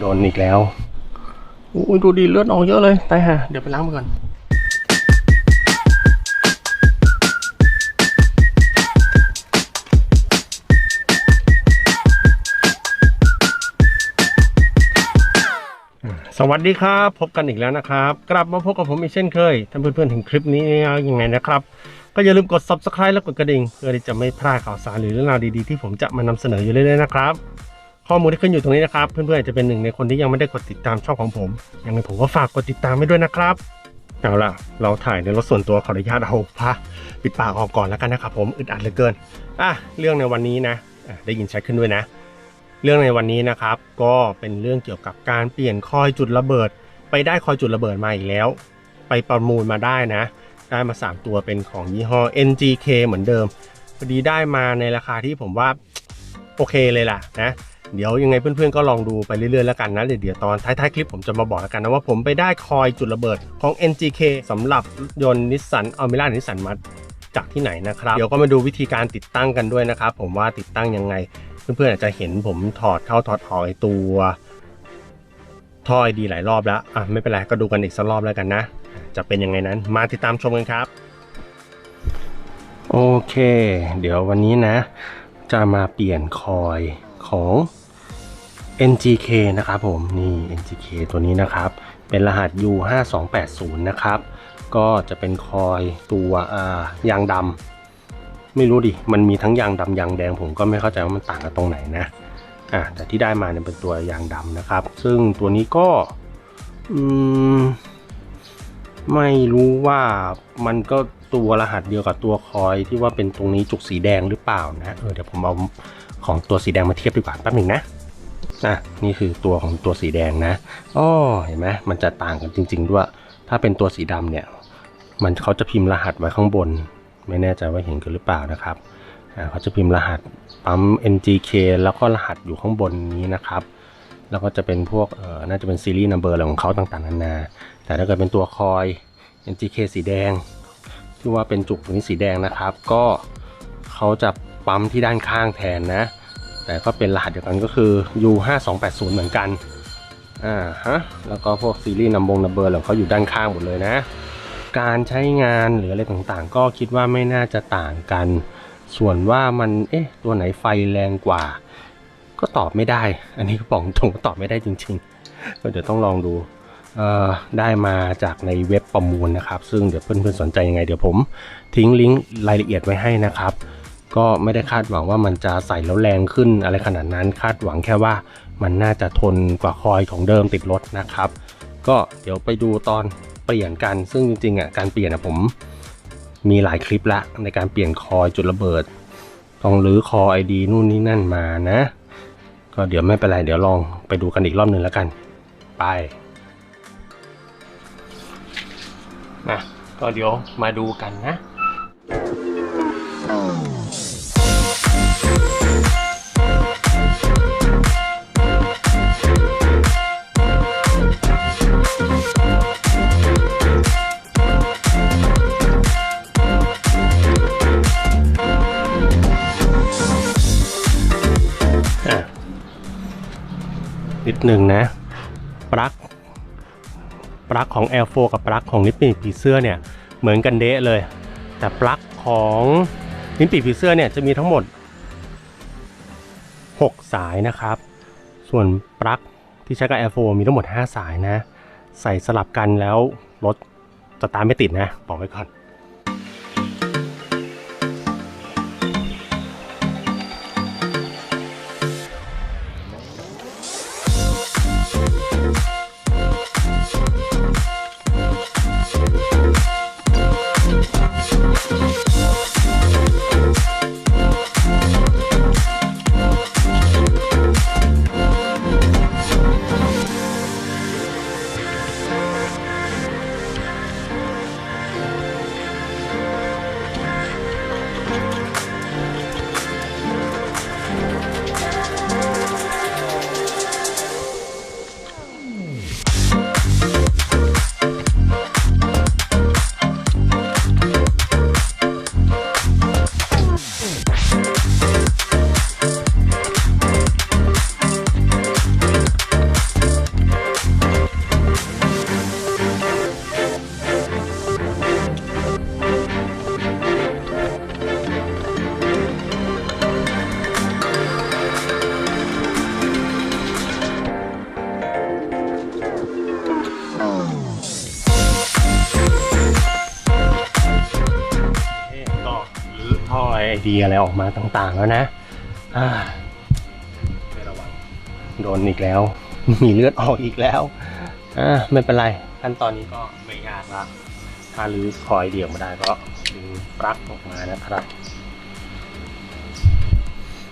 โดนอีกแล้วอุ้ยดูดีเลือดออกเยอะเลยตายห่าเดี๋ยวไปล้างมือก่อนสวัสดีครับ พบกันอีกแล้วนะครับ กลับมาพบกับผมอีกเช่นเคยท่านเพื่อนๆถึงคลิปนี้ยังไงนะครับ ก็อย่าลืมกด subscribe และกดกระดิ่ง เพื่อที่จะไม่พลาดข่าวสารหรือเรื่องราวดีๆที่ผมจะมานำเสนออยู่เรื่อยๆนะครับ ข้อมูลที่ขึ้นอยู่ตรงนี้นะครับ เพื่อนๆอาจจะเป็นหนึ่งในคนที่ยังไม่ได้กดติดตามช่องของผม ยังไงผมก็ฝากกดติดตามไว้ด้วยนะครับเอาล่ะ เราถ่ายในรถส่วนตัวขออนุญาตเอาผ้าปิดปากออกก่อนแล้วกันนะครับผมอึดอัดเหลือเกินอะเรื่องในวันนี้นะอะได้ยินชัดขึ้นด้วยนะ เรื่องในวันนี้นะครับ ก็เป็นเรื่องเกี่ยวกับการเปลี่ยนคอยจุดระเบิด ไปได้คอยจุดระเบิดมาอีกแล้ว ไปประมูลมาได้นะ ได้มา 3 ตัวเป็นของยี่ห้อ NGK เหมือนเดิมพอดีได้มาในราคาที่ผมว่าโอเคเลยล่ะนะ เดี๋ยวยังไงเพื่อนๆก็ลองดูไปเรื่อยๆแล้วกันนะเดี๋ยวตอนท้ายๆคลิปผมจะมาบอกแล้วกันนะว่าผมไปได้คอยจุดระเบิดของ NGK สำหรับยนต์นิสสันอัลมิล่านิสสันมาจากที่ไหนนะครับเดี๋ยวก็มาดูวิธีการติดตั้งกันด้วยนะครับผมว่าติดตั้งยังไง เพื่อนๆอาจจะเห็นผมถอดเข้าถอดออกไอตัวท่อไอดีหลายรอบแล้วอะไม่เป็นไรก็ดูกันอีกสักรอบแล้วกันนะ จะเป็นยังไงนั้นมาติดตามชมกันครับโอเค เดี๋ยววันนี้นะ จะมาเปลี่ยนคอยของ NGK นะครับผมนี่ NGK ตัวนี้นะครับ เป็นรหัส U5280 นะครับ ก็จะเป็นคอยตัวยางดำไม่รู้ดิ มันมีทั้งยางดำยางแดงผมก็ไม่เข้าใจว่ามันต่างกันตรงไหนนะอ่าแต่ที่ได้มาเนี่ยเป็นตัวยางดำนะครับ ซึ่งตัวนี้ก็อืมไม่รู้ว่ามันก็ตัวรหัสเดียวกับตัวคอยที่ว่าเป็นตรงนี้จุกสีแดงหรือเปล่านะเออเดี๋ยวผมเอาของตัวสีแดงมาเทียบดีกว่าแป๊บหนึ่งนะ อะนี่คือตัวของตัวสีแดงนะอ๋อเห็นไหมมันจะต่างกันจริง ๆ ด้วย ถ้าเป็นตัวสีดำเนี่ย มันเขาจะพิมพ์รหัสไว้ข้างบน ไม่แน่ใจว่าเห็นกันหรือเปล่านะครับเขาจะพิมพ์รหัสปั๊ม NGK แล้วก็รหัสอยู่ข้างบนนี้นะครับ แล้วก็จะเป็นพวกเอ่อน่าจะเป็นซีรีส์นัมเบอร์อะไรของเขาต่างๆนานา แต่ถ้าเกิดเป็นตัวคอย NGK สีแดง ที่ว่าเป็นจุกนี้สีแดงนะครับ ก็เขาจะปั๊มที่ด้านข้างแทนนะ แต่ก็เป็นรหัสเดียวกันก็คือ U5280 เหมือนกัน อ่าฮะ แล้วก็พวกซีรีส์นัมบงนัมเบอร์ของเขาอยู่ด้านข้างหมดเลยนะ การใช้งานหรืออะไรต่างๆ ก็คิดว่าไม่น่าจะต่างกัน ส่วนว่ามัน เอ๊ะ ตัวไหนไฟแรงกว่า ก็ตอบไม่ได้ อันนี้ก็บอกตรงว่าตอบไม่ได้จริงๆ ก็เดี๋ยวต้องลองดูอ่อได้มาจากในเว็บประมูลนะครับ ซึ่งเดี๋ยวเพื่อนๆสนใจยังไง เดี๋ยวผมทิ้งลิงก์รายละเอียดไว้ให้นะครับ ก็ไม่ได้คาดหวังว่ามันจะใส่แล้วแรงขึ้นอะไรขนาดนั้นคาดหวังแค่ว่ามันน่าจะทนกว่าคอยของเดิมติดรถนะครับ ก็เดี๋ยวไปดูตอนเปลี่ยนกันซึ่งจริงๆอะการเปลี่ยนอะผม มีหลายคลิปละในการเปลี่ยนคอยจุดระเบิด ต้องรื้อคอไอดีนู่นนี่นั่นมานะ ก็เดี๋ยวไม่เป็นไรเดี๋ยวลองไปดูกันอีกรอบหนึ่งแล้วกัน ไปนะก็เดี๋ยวมาดูกันนะอะ ดหนึ่งนะ ปลั๊ก ปลั๊กของ L4 กับปลั๊กของนิปปี้ผีเสื้อเนี่ยเหมือนกันเดะเลย แต่ปลั๊กของนิปปี้ผีเสื้อเนี่ยจะมีทั้งหมด 6 สายนะครับ ส่วนปลั๊กที่ใช้กับ L4 มีทั้งหมด 5 สายนะ ใส่สลับกันแล้วรถสตาร์ทไม่ติดนะ บอกไว้ก่อน ดีอะไรออกมาต่างๆแล้วนะอ่าโดนอีกแล้ว มีเลือดออกอีกแล้วอ่าไม่เป็นไร ขั้นตอนนี้ก็ไม่ยากละถ้ารื้อคอยเดี่ยวมาได้ก็ดึงปลั๊กออกมานะครับ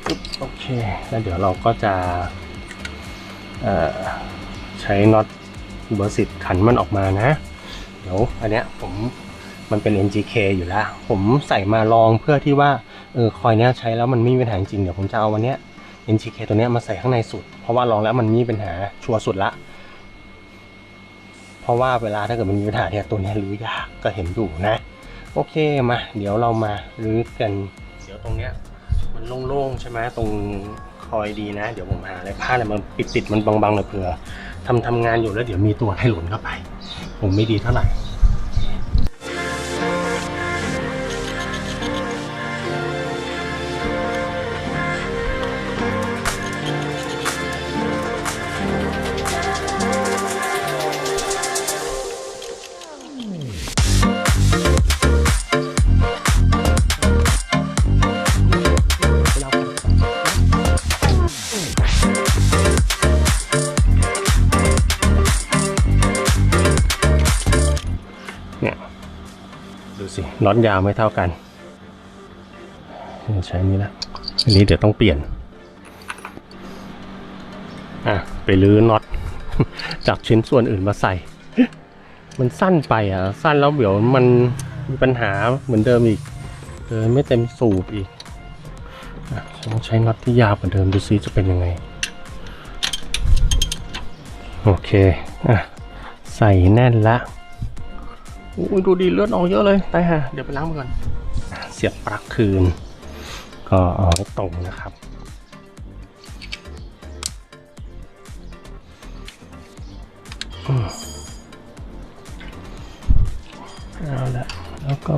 ปึ๊บโอเคแล้วเดี๋ยวเราก็จะเอ่อใช้น็อตเบอร์สิบขันมันออกมานะ เดี๋ยวอันเนี้ยผมมันเป็น NGK อยู่แล้ว ผมใส่มาลองเพื่อที่ว่า เออคอยเนี้ยใช้แล้วมันไม่มีปัญหาจริงเดี๋ยวผมจะเอาวันเนี้ย NGK ตัวเนี้ยมาใส่ข้างในสุด เพราะว่าลองแล้วมันมีปัญหาชัวร์สุดละ เพราะว่าเวลาถ้าเกิดมันมีปัญหาเนี่ยตัวเนี้ยรื้อยากก็เห็นอยู่นะ โอเคมาเดี๋ยวเรามารื้อกันเดี๋ยวตรงเนี้ยมันโล่งๆใช่ไหมตรงคอยดีนะ เดี๋ยวผมหาอะไรผ้าอะไรมันปิดๆมันบังๆหน่อยเผื่อทำทำงานอยู่แล้วเดี๋ยวมีตัวให้หล่นเข้าไป ผมไม่ดีเท่าไหร่ น็อตยาวไม่เท่ากัน ใช้นี้ละอันนี้เดี๋ยวต้องเปลี่ยน อะ ไปรื้อน็อต จากชิ้นส่วนอื่นมาใส่ มันสั้นไปอะ สั้นแล้วเดี๋ยวมันมีปัญหาเหมือนเดิมอีกเดินไม่เต็มสูบอีกอะต้องใช้น็อตที่ยาวกว่าเดิมดูซิจะเป็นยังไง โอเค อะ ใส่แน่นละ อุ้ยดูดีเลือดออกเยอะเลยตายฮะเดี๋ยวไปล้างมือก่อน เสียบปลั๊กคืน ก็เอาตรงนะครับเอาละแล้วก็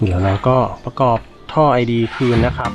เดี๋ยวเราก็ประกอบท่อไอดีคืนนะครับ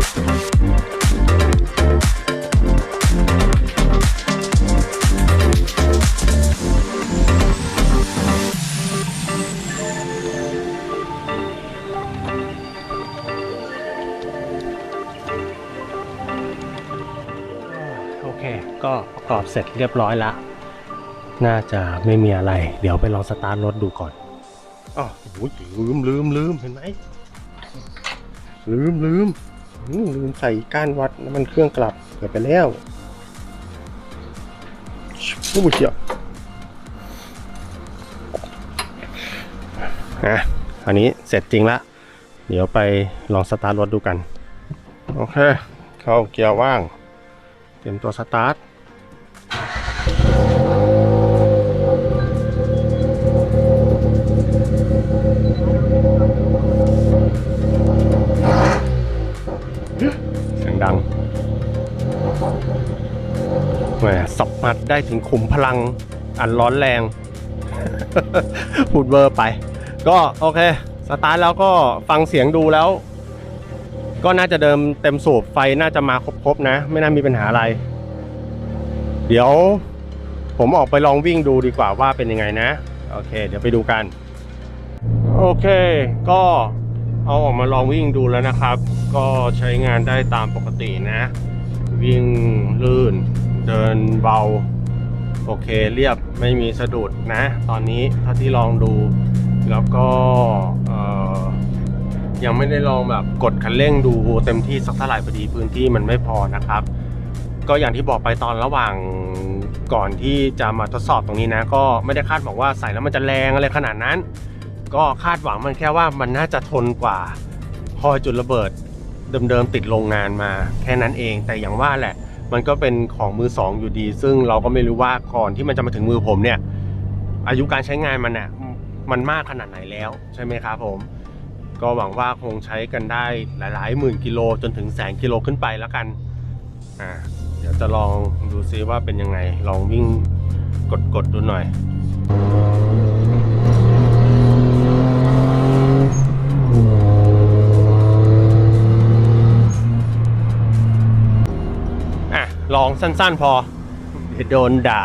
โอเค ก็ประกอบเสร็จเรียบร้อยแล้วน่าจะไม่มีอะไร เดี๋ยวไปลองสตาร์ทรถดูก่อนอ๋อลืมลืมลืมเห็นไหมลืมลืม ลืมใส่ก้านวัดน้ำมันเครื่องกลับเกิดไปแล้วโอ้ยเชียวนะอันนี้เสร็จจริงละ เดี๋ยวไปลองสตาร์ทรถดูกัน โอเค เข้าเกียร์ว่าง เตรียมตัวสตาร์ท มสับมาได้ถึงขุมพลังอันร้อนแรง พูดเวอร์ไป ก็โอเค สตาร์ทแล้วก็ฟังเสียงดูแล้ว ก็น่าจะเดิมเต็มสูบไฟน่าจะมาครบๆนะ ไม่น่ามีปัญหาอะไร เดี๋ยวผมออกไปลองวิ่งดูดีกว่าว่าเป็นยังไงนะ โอเค เดี๋ยวไปดูกัน โอเค ก็เอาออกมาลองวิ่งดูแล้วนะครับ ก็ใช้งานได้ตามปกตินะ วิ่งลื่น เดินเบา โอเคเรียบไม่มีสะดุดนะ ตอนนี้เท่าที่ลองดู แล้วก็ยังไม่ได้ลองแบบกดคันเร่งดูเต็มที่สักเท่าไหร่พอดีพื้นที่มันไม่พอนะครับ ก็อย่างที่บอกไปตอนระหว่างก่อนที่จะมาทดสอบตรงนี้นะ ก็ไม่ได้คาดหวังว่าใส่แล้วมันจะแรงอะไรขนาดนั้น ก็คาดหวังมันแค่ว่ามันน่าจะทนกว่าพอจุดระเบิดเดิมๆติดโรงงานมาแค่นั้นเองแต่อย่างว่าแหละ มันก็เป็นของมือสองอยู่ดี ซึ่งเราก็ไม่รู้ว่าก่อนที่มันจะมาถึงมือผมเนี่ย อายุการใช้งานมันเนี่ยมันมากขนาดไหนแล้วใช่ไหมครับผม ก็หวังว่าคงใช้กันได้หลายๆหมื่นกิโลจนถึงแสนกิโลขึ้นไปแล้วกันอ่าเดี๋ยวจะลองดูซิว่าเป็นยังไง ลองวิ่งกดๆดูหน่อย ลองสั้นๆพอเดี๋ยวโดนด่า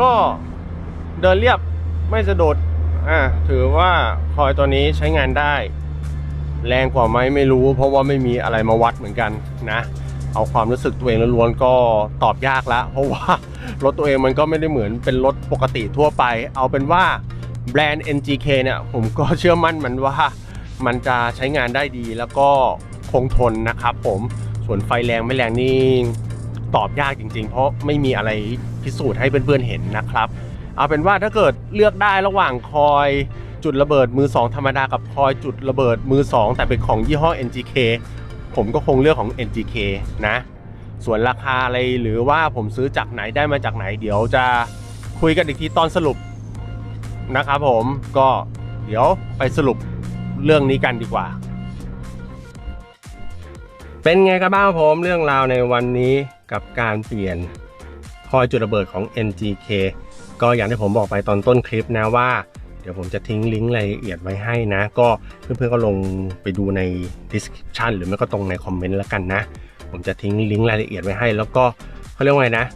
ก็เดินเรียบไม่สะดุดอะถือว่าคอยตัวนี้ใช้งานได้ แรงกว่าไหมไม่รู้ เพราะว่าไม่มีอะไรมาวัดเหมือนกันนะ เอาความรู้สึกตัวเองล้วนๆก็ตอบยากล้วเพราะว่ารถตัวเองมันก็ไม่ได้เหมือนเป็นรถปกติทั่วไป เอาเป็นว่าแบรนด์ NGK เนี่ยผมก็เชื่อมั่นมันว่ามันจะใช้งานได้ดีแล้วก็คงทนนะครับผม ส่วนไฟแรงไม่แรงนี่ตอบยากจริง ๆ เพราะไม่มีอะไรพิสูจน์ให้เพื่อนๆเห็นนะครับ เอาเป็นว่าถ้าเกิดเลือกได้ระหว่างคอยจุดระเบิดมือ 2 ธรรมดากับคอยจุดระเบิดมือ 2 แต่เป็นของยี่ห้อ NGK ผมก็คงเลือกของ NGK นะ ส่วนราคาอะไรหรือว่าผมซื้อจากไหนได้มาจากไหน เดี๋ยวจะคุยกันอีกทีตอนสรุปนะครับผมก็เดี๋ยวไปสรุปเรื่องนี้กันดีกว่า เป็นไงกันบ้างผมเรื่องราวในวันนี้กับการเปลี่ยนคอยจุดระเบิดของ NGK ก็อย่างที่ผมบอกไปตอนต้นคลิปนะว่า เดี๋ยวผมจะทิ้งลิงก์รายละเอียดไว้ให้นะ ก็เพื่อนๆก็ลงไปดูใน description หรือไม่ก็ตรงในคอมเมนต์แล้วกันนะ ผมจะทิ้งลิงก์รายละเอียดไว้ให้ แล้วก็เขาเรียกว่าไงนะ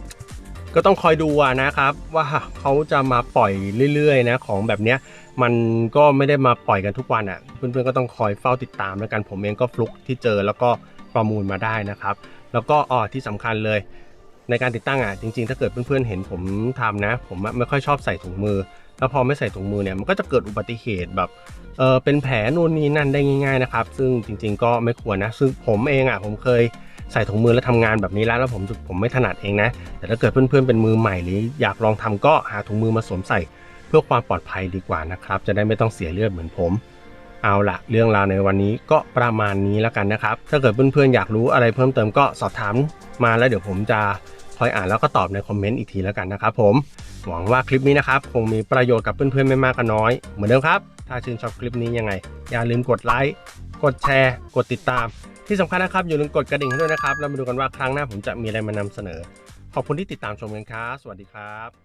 ก็ต้องคอยดูนะครับ ว่าเขาจะมาปล่อยเรื่อยๆนะของแบบเนี้ยมันก็ไม่ได้มาปล่อยกันทุกวันอะ เพื่อนๆก็ต้องคอยเฝ้าติดตามแล้วกันผมเองก็ฟลุกที่เจอแล้วก็ ประมูลมาได้นะครับ แล้วก็อ๋อที่สำคัญเลย ในการติดตั้งอะจริง ๆ ถ้าเกิดเพื่อนๆเห็นผมทำนะ ผมไม่ค่อยชอบใส่ถุงมือ แล้วพอไม่ใส่ถุงมือเนี่ยมันก็จะเกิดอุบัติเหตุแบบเออเป็นแผลนู่นนี่นั่นได้ง่ายๆนะครับ ซึ่งจริง ๆ ก็ไม่ควรนะ ซึ่งผมเองอะผมเคยใส่ถุงมือแล้วทำงานแบบนี้แล้วแล้วผมผมไม่ถนัดเองนะ แต่ถ้าเกิดเพื่อนๆเป็นมือใหม่หรืออยากลองทำก็หาถุงมือมาสวมใส่ เพื่อความปลอดภัยดีกว่านะครับ จะได้ไม่ต้องเสียเลือดเหมือนผม เอาละเรื่องราวในวันนี้ก็ประมาณนี้แล้วกันนะครับ ถ้าเกิดเพื่อนๆอยากรู้อะไรเพิ่มเติมก็สอบถามมาแล้วเดี๋ยวผมจะคอยอ่านแล้วก็ตอบในคอมเมนต์อีกทีแล้วกันนะครับผมหวังว่าคลิปนี้นะครับคงมีประโยชน์กับเพื่อนๆไม่มากก็น้อยเหมือนเดิมครับ ถ้าชื่นชอบคลิปนี้ยังไง อย่าลืมกดไลค์กดแชร์ กดติดตาม ที่สำคัญนะครับอย่าลืมกดกระดิ่งให้ด้วยนะครับแล้วมาดูกันว่าครั้งหน้าผมจะมีอะไรมานำเสนอ ขอบคุณที่ติดตามชมกันครับสวัสดีครับ